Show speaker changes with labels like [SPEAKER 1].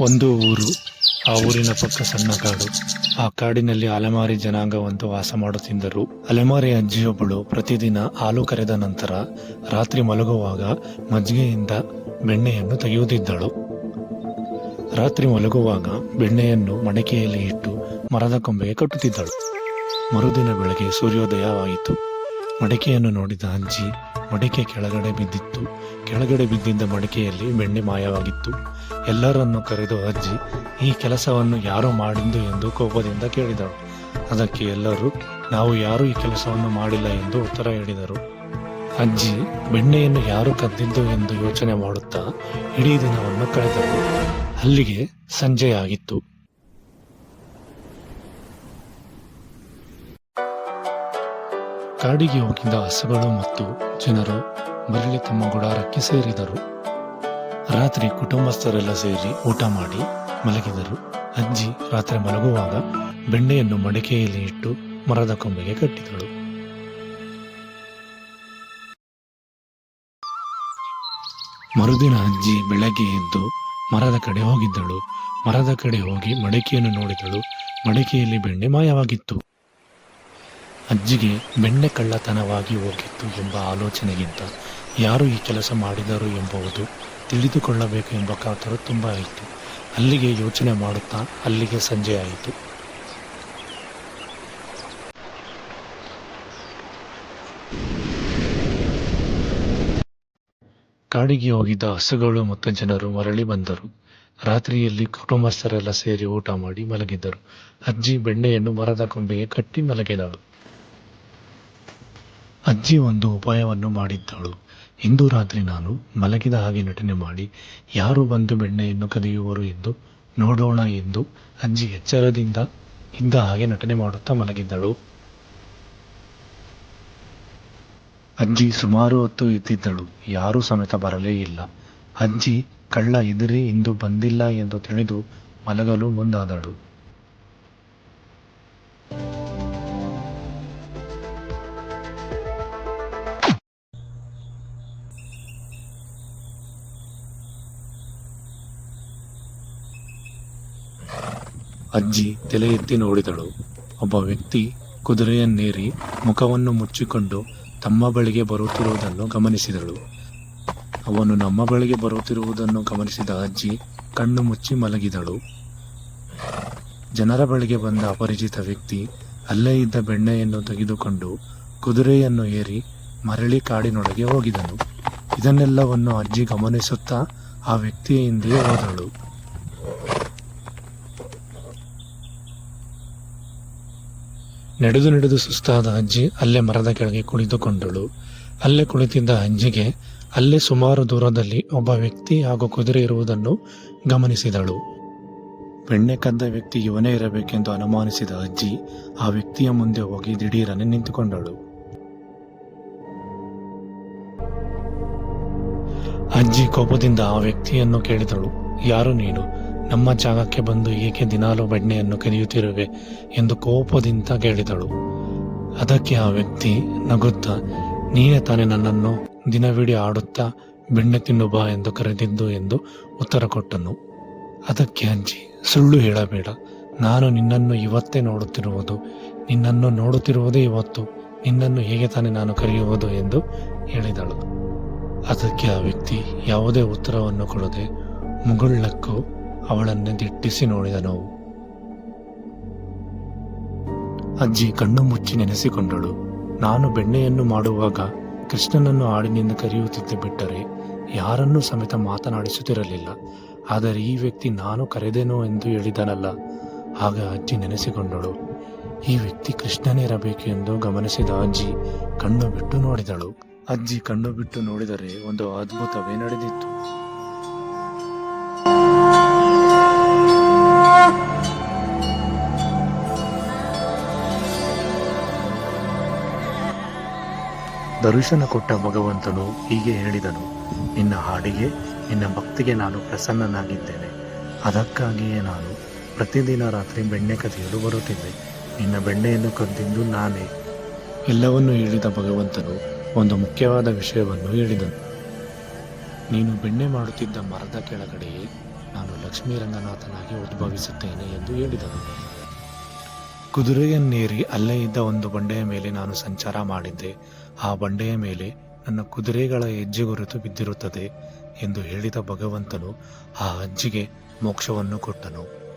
[SPEAKER 1] ಒಂದು ಊರು, ಆ ಊರಿನ ಪಕ್ಕ ಸಣ್ಣ ಕಾಡು. ಆ ಕಾಡಿನಲ್ಲಿ ಅಲೆಮಾರಿ ಜನಾಂಗವಂತೂ ವಾಸ ಮಾಡುತ್ತಿದ್ದರು. ಅಲೆಮಾರಿ ಅಜ್ಜಿಯೊಬ್ಬಳು ಪ್ರತಿದಿನ ಹಾಲು ಕರೆದ ನಂತರ ರಾತ್ರಿ ಮಲಗುವಾಗ ಮಜ್ಜಿಗೆಯಿಂದ ಬೆಣ್ಣೆಯನ್ನು ತೆಗೆಯುತ್ತಿದ್ದಳು. ರಾತ್ರಿ ಮಲಗುವಾಗ ಬೆಣ್ಣೆಯನ್ನು ಮಡಕೆಯಲ್ಲಿ ಇಟ್ಟು ಮರದ ಕೊಂಬೆಗೆ ಕಟ್ಟುತ್ತಿದ್ದಳು. ಮರುದಿನ ಬೆಳಗ್ಗೆ ಸೂರ್ಯೋದಯವಾಯಿತು. ಮಡಕೆಯನ್ನು ನೋಡಿದ ಅಜ್ಜಿ ಮಡಕೆ ಕೆಳಗಡೆ ಬಿದ್ದಿತ್ತು. ಕೆಳಗಡೆ ಬಿದ್ದಿದ್ದ ಮಡಿಕೆಯಲ್ಲಿ ಬೆಣ್ಣೆ ಮಾಯವಾಗಿತ್ತು. ಎಲ್ಲರನ್ನು ಕರೆದು ಅಜ್ಜಿ, ಈ ಕೆಲಸವನ್ನು ಯಾರು ಮಾಡಿದ್ದು ಎಂದು ಕೋಪದಿಂದ ಕೇಳಿದಳು. ಅದಕ್ಕೆ ಎಲ್ಲರೂ, ನಾವು ಯಾರೂ ಈ ಕೆಲಸವನ್ನು ಮಾಡಿಲ್ಲ ಎಂದು ಉತ್ತರ ಹೇಳಿದರು. ಅಜ್ಜಿ, ಬೆಣ್ಣೆಯನ್ನು ಯಾರು ಕದ್ದಿದ್ದು ಎಂದು ಯೋಚನೆ ಮಾಡುತ್ತಾ ಇಡೀ ದಿನವನ್ನು ಕಳೆದರು. ಅಲ್ಲಿಗೆ ಸಂಜೆಯಾಗಿತ್ತು. ಕಾಡಿಗೆ ಹೋಗಿದ್ದ ಹಸುಗಳು ಮತ್ತು ಜನರು ಮರಳಿ ತಮ್ಮ ಗುಡಾರಕ್ಕೆ ಸೇರಿದರು. ರಾತ್ರಿ ಕುಟುಂಬಸ್ಥರೆಲ್ಲ ಸೇರಿ ಊಟ ಮಾಡಿ ಮಲಗಿದರು. ಅಜ್ಜಿ ರಾತ್ರಿ ಮಲಗುವಾಗ ಬೆಣ್ಣೆಯನ್ನು ಮಡಿಕೆಯಲ್ಲಿ ಇಟ್ಟು ಮರದ ಕೊಂಬೆಗೆ ಕಟ್ಟಿದಳು. ಮರುದಿನ ಅಜ್ಜಿ ಬೆಳಗ್ಗೆ ಎದ್ದು ಮರದ ಕಡೆ ಹೋಗಿದ್ದಳು. ಮರದ ಕಡೆ ಹೋಗಿ ಮಡಿಕೆಯನ್ನು ನೋಡಿದಳು. ಮಡಿಕೆಯಲ್ಲಿ ಬೆಣ್ಣೆ ಮಾಯವಾಗಿತ್ತು. ಅಜ್ಜಿಗೆ ಬೆಣ್ಣೆ ಕಳ್ಳತನವಾಗಿ ಹೋಗಿತ್ತು ಎಂಬ ಆಲೋಚನೆಗಿಂತ ಯಾರು ಈ ಕೆಲಸ ಮಾಡಿದರು ಎಂಬುದು ತಿಳಿದುಕೊಳ್ಳಬೇಕು ಎಂಬ ಕಾತರ ತುಂಬ ಆಯಿತು ಅಲ್ಲಿಗೆ ಯೋಚನೆ ಮಾಡುತ್ತಾ ಅಲ್ಲಿಗೆ ಸಂಜೆ ಆಯಿತು. ಕಾಡಿಗೆ ಹೋಗಿದ್ದ ಹಸುಗಳು ಮತ್ತು ಜನರು ಮರಳಿ ಬಂದರು. ರಾತ್ರಿಯಲ್ಲಿ ಕುಟುಂಬಸ್ಥರೆಲ್ಲ ಸೇರಿ ಊಟ ಮಾಡಿ ಮಲಗಿದ್ದರು. ಅಜ್ಜಿ ಬೆಣ್ಣೆಯನ್ನು ಮರದ ಕೊಂಬೆಗೆ ಕಟ್ಟಿ ಮಲಗಿದಳು. ಅಜ್ಜಿ ಒಂದು ಉಪಾಯವನ್ನು ಮಾಡಿದ್ದಳು. ಇಂದು ರಾತ್ರಿ ನಾನು ಮಲಗಿದ ಹಾಗೆ ನಟನೆ ಮಾಡಿ, ಯಾರು ಬಂದು ಬೆಣ್ಣೆಯನ್ನು ಕದಿಯುವರು ಎಂದು ನೋಡೋಣ ಎಂದು ಅಜ್ಜಿ ಎಚ್ಚರದಿಂದ ಇದ್ದ ಹಾಗೆ ನಟನೆ ಮಾಡುತ್ತಾ ಮಲಗಿದ್ದಳು. ಅಜ್ಜಿ ಸುಮಾರು ಹೊತ್ತು ಇದ್ದಿದ್ದಳು, ಯಾರೂ ಸಮೇತ ಬರಲೇ ಇಲ್ಲ. ಅಜ್ಜಿ, ಕಳ್ಳ ಎದುರಿ ಇಂದು ಬಂದಿಲ್ಲ ಎಂದು ತಿಳಿದು ಮಲಗಲು ಮುಂದಾದಳು. ಅಜ್ಜಿ ತಲೆ ಎತ್ತಿ ನೋಡಿದಳು. ಒಬ್ಬ ವ್ಯಕ್ತಿ ಕುದುರೆಯನ್ನೇರಿ ಮುಖವನ್ನು ಮುಚ್ಚಿಕೊಂಡು ತಮ್ಮ ಬಳಿಗೆ ಬರುತ್ತಿರುವುದನ್ನು ಗಮನಿಸಿದಳು. ಅವನು ನಮ್ಮ ಬಳಿಗೆ ಬರುತ್ತಿರುವುದನ್ನು ಗಮನಿಸಿದ ಅಜ್ಜಿ ಕಣ್ಣು ಮುಚ್ಚಿ ಮಲಗಿದಳು. ಜನರ ಬಳಿಗೆ ಬಂದ ಅಪರಿಚಿತ ವ್ಯಕ್ತಿ ಅಲ್ಲೇ ಇದ್ದ ಬೆಣ್ಣೆಯನ್ನು ತೆಗೆದುಕೊಂಡು ಕುದುರೆಯನ್ನು ಏರಿ ಮರಳಿ ಕಾಡಿನೊಳಗೆ ಹೋಗಿದನು. ಇದನ್ನೆಲ್ಲವನ್ನು ಅಜ್ಜಿ ಗಮನಿಸುತ್ತಾ ಆ ವ್ಯಕ್ತಿಯ ಹಿಂದೆಯೇ ಹೋದಳು. ನಡೆದು ನಡೆದು ಸುಸ್ತಾದ ಅಜ್ಜಿ ಅಲ್ಲೇ ಮರದ ಕೆಳಗೆ ಕುಳಿತುಕೊಂಡಳು. ಅಲ್ಲೇ ಕುಳಿತಿದ್ದ ಅಜ್ಜಿಗೆ ಅಲ್ಲೇ ಸುಮಾರು ದೂರದಲ್ಲಿ ಒಬ್ಬ ವ್ಯಕ್ತಿ ಹಾಗೂ ಕುದುರೆ ಇರುವುದನ್ನು ಗಮನಿಸಿದಳು. ಬೆಣ್ಣೆ ಕದ್ದ ವ್ಯಕ್ತಿ ಇವನೇ ಇರಬೇಕೆಂದು ಅನುಮಾನಿಸಿದ ಅಜ್ಜಿ ಆ ವ್ಯಕ್ತಿಯ ಮುಂದೆ ಹೋಗಿ ದಿಢೀರನೆ ನಿಂತುಕೊಂಡಳು. ಅಜ್ಜಿ ಕೋಪದಿಂದ ಆ ವ್ಯಕ್ತಿಯನ್ನು ಕೇಳಿದಳು. ಯಾರು ನೀನು? ನಮ್ಮ ಜಾಗಕ್ಕೆ ಬಂದು ಏಕೆ ದಿನಾಲು ಬೆಣ್ಣೆಯನ್ನು ಕರೆಯುತ್ತಿರುವೆ ಎಂದು ಕೋಪದಿಂದ ಕೇಳಿದಳು. ಅದಕ್ಕೆ ಆ ವ್ಯಕ್ತಿ ನಗುತ್ತಾ, ನೀನೇ ತಾನೇ ನನ್ನನ್ನು ದಿನವಿಡೀ ಆಡುತ್ತಾ ಬೆಣ್ಣೆ ತಿನ್ನು ಬಾ ಎಂದು ಕರೆದಿದ್ದು ಎಂದು ಉತ್ತರ ಕೊಟ್ಟನು. ಅದಕ್ಕೆ ಅಜ್ಜಿ, ಸುಳ್ಳು ಹೇಳಬೇಡ. ನಾನು ನಿನ್ನನ್ನು ಇವತ್ತೇ ನೋಡುತ್ತಿರುವುದು. ನಿನ್ನನ್ನು ನೋಡುತ್ತಿರುವುದೇ ಇವತ್ತು. ನಿನ್ನನ್ನು ಹೇಗೆ ತಾನೇ ನಾನು ಕರೆಯುವುದು ಎಂದು ಹೇಳಿದಳು. ಅದಕ್ಕೆ ಆ ವ್ಯಕ್ತಿ ಯಾವುದೇ ಉತ್ತರವನ್ನು ಕೊಡದೆ ಮುಗುಳ್ಳಕ್ಕೂ ಅವಳನ್ನೇ ದಿಟ್ಟಿಸಿ ನೋಡಿದನು. ಅಜ್ಜಿ ಕಣ್ಣು ಮುಚ್ಚಿ ನೆನೆಸಿಕೊಂಡಳು. ನಾನು ಬೆಣ್ಣೆಯನ್ನು ಮಾಡುವಾಗ ಕೃಷ್ಣನನ್ನು ಹಾಡಿನಿಂದ ಕರೆಯುತ್ತಿದ್ದೆ ಬಿಟ್ಟರೆ ಯಾರನ್ನೂ ಸಮೇತ ಮಾತನಾಡಿಸುತ್ತಿರಲಿಲ್ಲ. ಆದರೆ ಈ ವ್ಯಕ್ತಿ ನಾನು ಕರೆದೇನೋ ಎಂದು ಹೇಳಿದನಲ್ಲ. ಆಗ ಅಜ್ಜಿ ನೆನೆಸಿಕೊಂಡಳು. ಈ ವ್ಯಕ್ತಿ ಕೃಷ್ಣನೇ ಇರಬೇಕು ಎಂದು ಗಮನಿಸಿದ ಅಜ್ಜಿ ಕಣ್ಣು ಬಿಟ್ಟು ನೋಡಿದಳು. ಅಜ್ಜಿ ಕಣ್ಣು ಬಿಟ್ಟು ನೋಡಿದರೆ ಒಂದು ಅದ್ಭುತವೇ ನಡೆದಿತ್ತು. ದರ್ಶನ ಕೊಟ್ಟ ಭಗವಂತನು ಹೀಗೆ ಹೇಳಿದನು, ನಿನ್ನ ಹಾಡಿಗೆ, ನಿನ್ನ ಭಕ್ತಿಗೆ ನಾನು ಪ್ರಸನ್ನನಾಗಿದ್ದೇನೆ. ಅದಕ್ಕಾಗಿಯೇ ನಾನು ಪ್ರತಿದಿನ ರಾತ್ರಿ ಬೆಣ್ಣೆ ಕದಿಯಲು ಬರುತ್ತಿದ್ದೆ. ನಿನ್ನ ಬೆಣ್ಣೆಯನ್ನು ಕದ್ದಿದ್ದು ನಾನೇ. ಎಲ್ಲವನ್ನೂ ಹೇಳಿದ ಭಗವಂತನು ಒಂದು ಮುಖ್ಯವಾದ ವಿಷಯವನ್ನು ಹೇಳಿದನು. ನೀನು ಬೆಣ್ಣೆ ಮಾಡುತ್ತಿದ್ದ ಮರದ ಕೆಳಗಡೆಯೇ ನಾನು ಲಕ್ಷ್ಮೀ ರಂಗನಾಥನಾಗಿ ಉದ್ಭವಿಸುತ್ತೇನೆ ಎಂದು ಹೇಳಿದನು. ಕುದುರೆಯನ್ನೇರಿ ಅಲ್ಲೇ ಇದ್ದ ಒಂದು ಬಂಡೆಯ ಮೇಲೆ ನಾನು ಸಂಚಾರ ಮಾಡಿದ್ದೆ. ಆ ಬಂಡೆಯ ಮೇಲೆ ನನ್ನ ಕುದುರೆಗಳ ಹೆಜ್ಜೆ ಗುರುತು ಬಿದ್ದಿರುತ್ತದೆ ಎಂದು ಹೇಳಿದ ಭಗವಂತನು ಆ ಅಜ್ಜಿಗೆ ಮೋಕ್ಷವನ್ನು ಕೊಟ್ಟನು.